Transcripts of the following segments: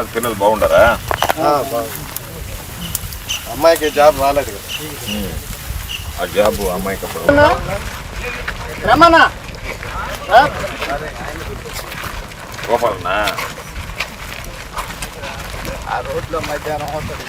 ప్రసాద్ పిల్లలు బాగుండరా ఆ, బాగుంది అమ్మాయికి జాబ్ రాలేదు కదా ఆ జాబ్ అమ్మాయికి అప్పుడు రమ్మన్నా గోపాలనా ఆ రోడ్లో మధ్యాహ్నం అవుతుంది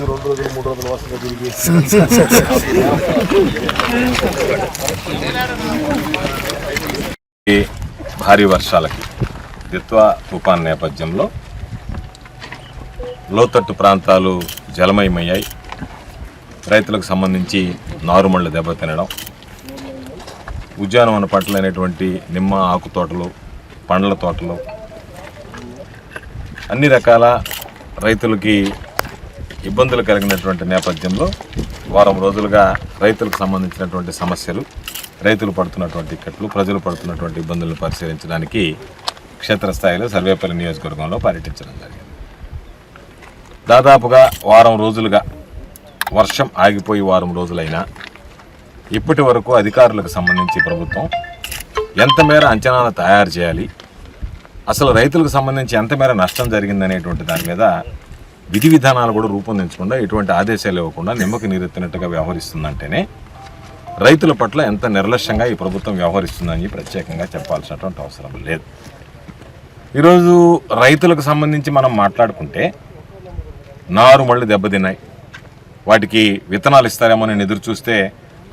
రెండు రోజులు మూడు రోజులు వరుసగా తిరిగి ఈ భారీ వర్షాలకి దిత్వా తుఫాన్ నేపథ్యంలో లోతట్టు ప్రాంతాలు జలమయమయ్యాయి. రైతులకు సంబంధించి నారుమళ్ళు దెబ్బతినడం ఉద్యానవన పంటలైనటువంటి నిమ్మ ఆకు తోటలు పండ్ల తోటలు అన్ని రకాల రైతులకి ఇబ్బందులు కలిగినటువంటి నేపథ్యంలో వారం రోజులుగా రైతులకు సంబంధించినటువంటి సమస్యలు రైతులు పడుతున్నటువంటి ఇక్కట్లు ప్రజలు పడుతున్నటువంటి ఇబ్బందులను పరిశీలించడానికి క్షేత్రస్థాయిలో సర్వేపల్లి నియోజకవర్గంలో పర్యటించడం జరిగింది. దాదాపుగా వారం రోజులుగా వర్షం ఆగిపోయి వారం రోజులైనా ఇప్పటి వరకు అధికారులకు సంబంధించి ప్రభుత్వం ఎంత మేర అంచనాలు తయారు చేయాలి అసలు రైతులకు సంబంధించి ఎంత మేర నష్టం జరిగిందనేటువంటి దాని మీద విధి విధానాలు కూడా రూపొందించకుండా ఎటువంటి ఆదేశాలు ఇవ్వకుండా నిమ్మకి నీరెత్తినట్టుగా వ్యవహరిస్తుందంటేనే రైతుల పట్ల ఎంత నిర్లక్ష్యంగా ఈ ప్రభుత్వం వ్యవహరిస్తుందని ప్రత్యేకంగా చెప్పాల్సినటువంటి అవసరం లేదు. ఈరోజు రైతులకు సంబంధించి మనం మాట్లాడుకుంటే నారు మళ్ళీ దెబ్బతిన్నాయి. వాటికి విత్తనాలు ఇస్తారేమో నేను ఎదురు చూస్తే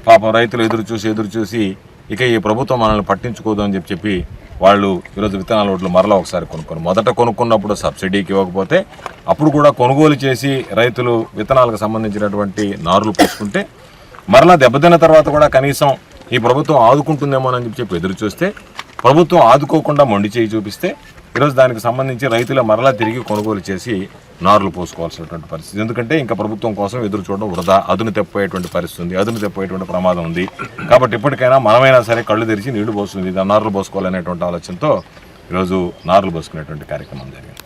పాపం రైతులు ఎదురు చూసి ఎదురు చూసి ఇక ఈ ప్రభుత్వం మనల్ని పట్టించుకోదు అని చెప్పి చెప్పి వాళ్ళు ఈరోజు విత్తనాల ఓట్లు మరలా ఒకసారి కొనుక్కొని మొదట కొనుక్కున్నప్పుడు సబ్సిడీకి ఇవ్వకపోతే అప్పుడు కూడా కొనుగోలు చేసి రైతులు విత్తనాలకు సంబంధించినటువంటి నారులు పోసుకుంటే మరలా దెబ్బతిన్న తర్వాత కూడా కనీసం ఈ ప్రభుత్వం ఆదుకుంటుందేమోనని చెప్పి చెప్పి ఎదురు చూస్తే ప్రభుత్వం ఆదుకోకుండా మొండి చేయి చూపిస్తే ఈరోజు దానికి సంబంధించి రైతుల మరలా తిరిగి కొనుగోలు చేసి నారులు పోసుకోవాల్సినటువంటి పరిస్థితి. ఎందుకంటే ఇంకా ప్రభుత్వం కోసం ఎదురు చూడడం వృధా. అదును తెప్పేటువంటి పరిస్థితి ఉంది. అదును తెప్పోయేటువంటి ప్రమాదం ఉంది. కాబట్టి ఇప్పటికైనా మనమైనా సరే కళ్ళు తెరిచి నీళ్ళు పోస్తుంది నారులు పోసుకోవాలనేటువంటి ఆలోచనతో ఈరోజు నారులు పోసుకునేటువంటి కార్యక్రమం జరిగింది.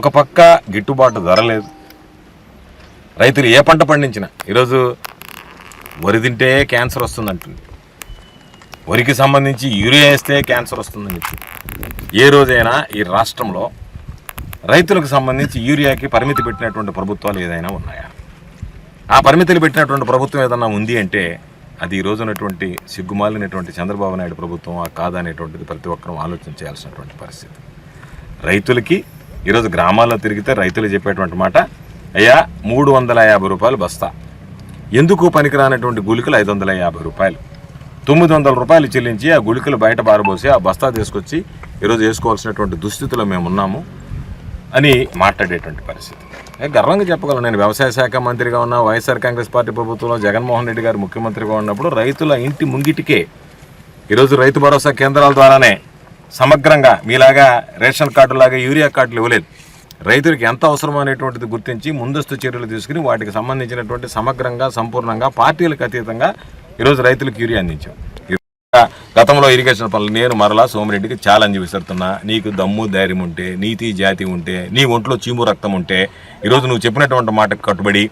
ఒక పక్క గిట్టుబాటు ధర లేదు. రైతులు ఏ పంట పండించినా ఈరోజు వరి తింటే క్యాన్సర్ వస్తుందంటుంది. వరికి సంబంధించి యూరియా వేస్తే క్యాన్సర్ వస్తుందని చెప్పి ఏ రోజైనా ఈ రాష్ట్రంలో రైతులకు సంబంధించి యూరియాకి పరిమితి పెట్టినటువంటి ప్రభుత్వాలు ఏదైనా ఉన్నాయా? ఆ పరిమితులు పెట్టినటువంటి ప్రభుత్వం ఏదన్నా ఉంది అంటే అది ఈ రోజు ఉన్నటువంటి సిగ్గుమాలినటువంటి చంద్రబాబు నాయుడు ప్రభుత్వం ఆ కాదనేటువంటిది ప్రతి ఒక్కరూ ఆలోచన చేయాల్సినటువంటి పరిస్థితి. రైతులకి ఈరోజు గ్రామాల్లో తిరిగితే రైతులు చెప్పేటువంటి మాట అయ్యా మూడు వందల యాభై రూపాయలు బస్తా. ఎందుకు పనికిరానటువంటి గులికలు ఐదు వందల యాభై రూపాయలు? తొమ్మిది వందల రూపాయలు చెల్లించి ఆ గుళికలు బయట బారబోసి ఆ బస్తా తీసుకొచ్చి ఈరోజు వేసుకోవాల్సినటువంటి దుస్థితిలో మేము ఉన్నాము అని మాట్లాడేటువంటి పరిస్థితి. గర్వంగా చెప్పగలను. నేను వ్యవసాయ శాఖ మంత్రిగా ఉన్న వైఎస్ఆర్ కాంగ్రెస్ పార్టీ ప్రభుత్వంలో జగన్మోహన్ రెడ్డి గారు ముఖ్యమంత్రిగా ఉన్నప్పుడు రైతుల ఇంటి ముంగిటికే ఈరోజు రైతు భరోసా కేంద్రాల ద్వారానే సమగ్రంగా మీలాగా రేషన్ కార్డులాగా యూరియా కార్డులు ఇవ్వలేదు. రైతులకు ఎంత అవసరం అనేటువంటిది గుర్తించి ముందస్తు చర్యలు తీసుకుని వాటికి సంబంధించినటువంటి సమగ్రంగా సంపూర్ణంగా పార్టీలకు అతీతంగా ఈరోజు రైతులకు యూరియా అందించాం. గతంలో ఇరిగేషన్ పనులు నేను మరలా సోమిరెడ్డికి ఛాలెంజ్ విసురుతున్నా. నీకు దమ్ము ధైర్యం ఉంటే నీతి జాతి ఉంటే నీ ఒంట్లో చీము రక్తం ఉంటే ఈరోజు నువ్వు చెప్పినటువంటి మాటకు కట్టుబడి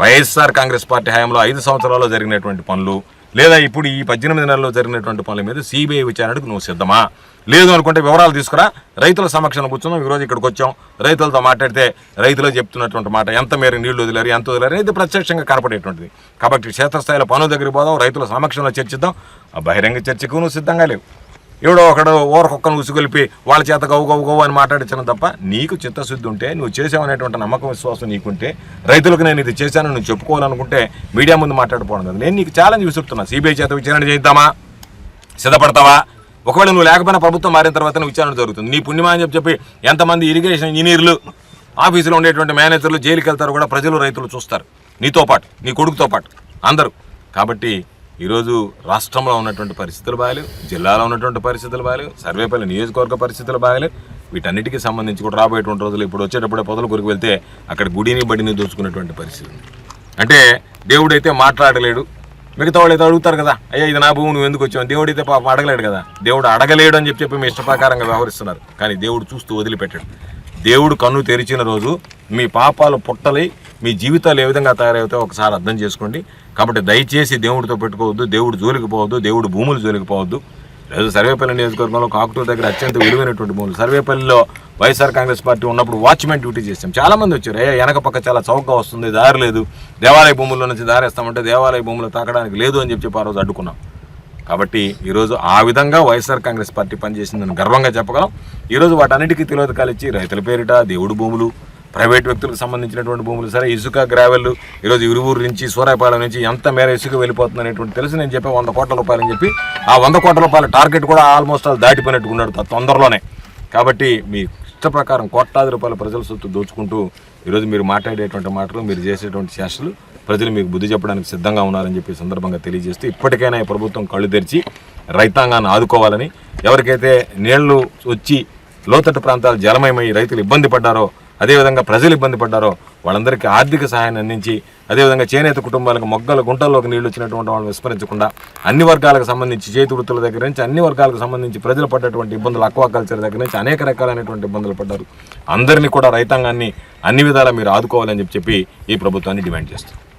వైఎస్ఆర్ కాంగ్రెస్ పార్టీ హయాంలో ఐదు సంవత్సరాల్లో జరిగినటువంటి పనులు లేదా ఇప్పుడు ఈ పద్దెనిమిది నెలల్లో జరిగినటువంటి పనుల మీద సిబిఐ విచారణకు నువ్వు సిద్ధమా? లేదు అనుకుంటే వివరాలు తీసుకురా. రైతుల సమక్షంలో కూర్చున్నాం ఈరోజు ఇక్కడికి వచ్చాం. రైతులతో మాట్లాడితే రైతులు చెప్తున్నటువంటి మాట ఎంత మేర నీళ్ళు వదిలేరు ఎంత వదిలేరు ఇది ప్రత్యక్షంగా కనపడేటువంటిది. కాబట్టి క్షేత్రస్థాయిలో పనుల దగ్గరికి పోదాం రైతుల సమక్షంలో చర్చిద్దాం. ఆ బహిరంగ చర్చకు నువ్వు సిద్ధంగా లేవు. ఎవడో ఒకడు ఓరకొక్కను ఉసుగొలిపి వాళ్ళ చేత గౌ గౌ గౌ అని మాట్లాడించడం తప్ప నీకు చిత్తశుద్ధి ఉంటే నువ్వు చేసావనేటువంటి నమ్మకం విశ్వాసం నీకుంటే రైతులకు నేను ఇది చేశాను నువ్వు చెప్పుకోవాలనుకుంటే మీడియా ముందు మాట్లాడిపోవడం కదా. నేను నీకు ఛాలెంజ్ విసురుతున్నా సిబిఐ చేత విచారణ చేద్దామా సిద్ధపడతావా? ఒకవేళ నువ్వు లేకపోయినా ప్రభుత్వం మారిన తర్వాత నువ్వు విచారణ జరుగుతుంది. నీ పుణ్యమా అని చెప్పి చెప్పి ఎంతమంది ఇరిగేషన్ ఇంజనీర్లు ఆఫీసులో ఉండేటువంటి మేనేజర్లు జైలుకి వెళ్తారు కూడా ప్రజలు రైతులు చూస్తారు. నీతో పాటు నీ కొడుకుతో పాటు అందరూ. కాబట్టి ఈరోజు రాష్ట్రంలో ఉన్నటువంటి పరిస్థితులు బాగాలేవు జిల్లాలో ఉన్నటువంటి పరిస్థితులు బాగాలేవు సర్వేపల్లి నియోజకవర్గ పరిస్థితులు బాగాలేవు. వీటన్నిటికీ సంబంధించి కూడా రాబోయేటువంటి రోజులు ఇప్పుడు వచ్చేటప్పుడే పొదల కొరకు వెళ్తే అక్కడ గుడిని బడిని దోచుకున్నటువంటి పరిస్థితి ఉంది. అంటే దేవుడైతే మాట్లాడలేడు. మిగతా వాళ్ళు అయితే అడుగుతారు కదా అయ్యా ఇది నా భూమి నువ్వు ఎందుకు వచ్చావు? దేవుడైతే పాపం అడగలేడు కదా. దేవుడు అడగలేడు అని చెప్పి చెప్పి మీ ఇష్టప్రకారంగా వ్యవహరిస్తున్నారు. కానీ దేవుడు చూస్తూ వదిలిపెట్టాడు. దేవుడు కన్ను తెరిచిన రోజు మీ పాపాలు పుట్టలై మీ జీవితాలు ఏ విధంగా తయారవుతాయో ఒకసారి అర్థం చేసుకోండి. కాబట్టి దయచేసి దేవుడితో పెట్టుకోవద్దు దేవుడు జోలికి పోవద్దు దేవుడు భూములు జోలికి పోవద్దు. లేదు సర్వేపల్లి నియోజకవర్గంలో కాకుటూరు దగ్గర అత్యంత విలువైనటువంటి భూములు. సర్వేపల్లిలో వైఎస్ఆర్ కాంగ్రెస్ పార్టీ ఉన్నప్పుడు వాచ్మెన్ డ్యూటీ చేసాం చాలా మంది వచ్చారు ఏ వెనక పక్క చాలా చౌకగా వస్తుంది దారి లేదు. దేవాలయ భూముల్లో నుంచి దారేస్తామంటే దేవాలయ భూములు తాకడానికి లేదు అని చెప్పి చెప్పి ఆ రోజు అడ్డుకున్నాం. కాబట్టి ఈరోజు ఆ విధంగా వైఎస్ఆర్ కాంగ్రెస్ పార్టీ పనిచేసిందని గర్వంగా చెప్పగలం. ఈరోజు వాటన్నిటికీ తిలోదకాలు ఇచ్చి రైతుల పేరిట దేవుడు భూములు ప్రైవేట్ వ్యక్తులకు సంబంధించినటువంటి భూములు సరే ఇసుక గ్రావెల్ ఈరోజు ఇరువురు నుంచి సూరాయపాలెం నుంచి ఎంత మేర ఇసుక వెళ్ళిపోతుంది అనేటువంటి తెలిసి. నేను చెప్పే వంద కోట్ల రూపాయలని చెప్పి ఆ వంద కోట్ల రూపాయల టార్గెట్ కూడా ఆల్మోస్ట్ అది దాటిపోయినట్టుకున్నాడు తొందరలోనే. కాబట్టి మీ ఇష్ట ప్రకారం కోట్లాది రూపాయల ప్రజల సొత్తు దోచుకుంటూ ఈరోజు మీరు మాట్లాడేటువంటి మాటలు మీరు చేసేటువంటి చేష్టలు ప్రజలు మీకు బుద్ధి చెప్పడానికి సిద్ధంగా ఉన్నారని చెప్పి సందర్భంగా తెలియజేస్తూ ఇప్పటికైనా ఈ ప్రభుత్వం కళ్ళు తెరిచి రైతాంగాన్ని ఆదుకోవాలని ఎవరికైతే నీళ్ళు వచ్చి లోతట్టు ప్రాంతాలు జలమయమై రైతులు ఇబ్బంది పడ్డారో అదేవిధంగా ప్రజలు ఇబ్బంది పడ్డారో వాళ్ళందరికీ ఆర్థిక సహాయాన్ని అందించి అదేవిధంగా చేనేత కుటుంబాలకు మొగ్గల గుంటల్లోకి నీళ్ళు వచ్చినటువంటి వాళ్ళని విస్మరించకుండా అన్ని వర్గాలకు సంబంధించి చేతి వృత్తుల దగ్గర నుంచి అన్ని వర్గాలకు సంబంధించి ప్రజలు పడ్డటువంటి ఇబ్బందులు అక్వా కల్చర్ దగ్గర నుంచి అనేక రకాలైనటువంటి ఇబ్బందులు పడ్డారు. అందరినీ కూడా రైతాంగాన్ని అన్ని విధాలా మీరు ఆదుకోవాలని చెప్పి చెప్పి ఈ ప్రభుత్వాన్ని డిమాండ్ చేస్తారు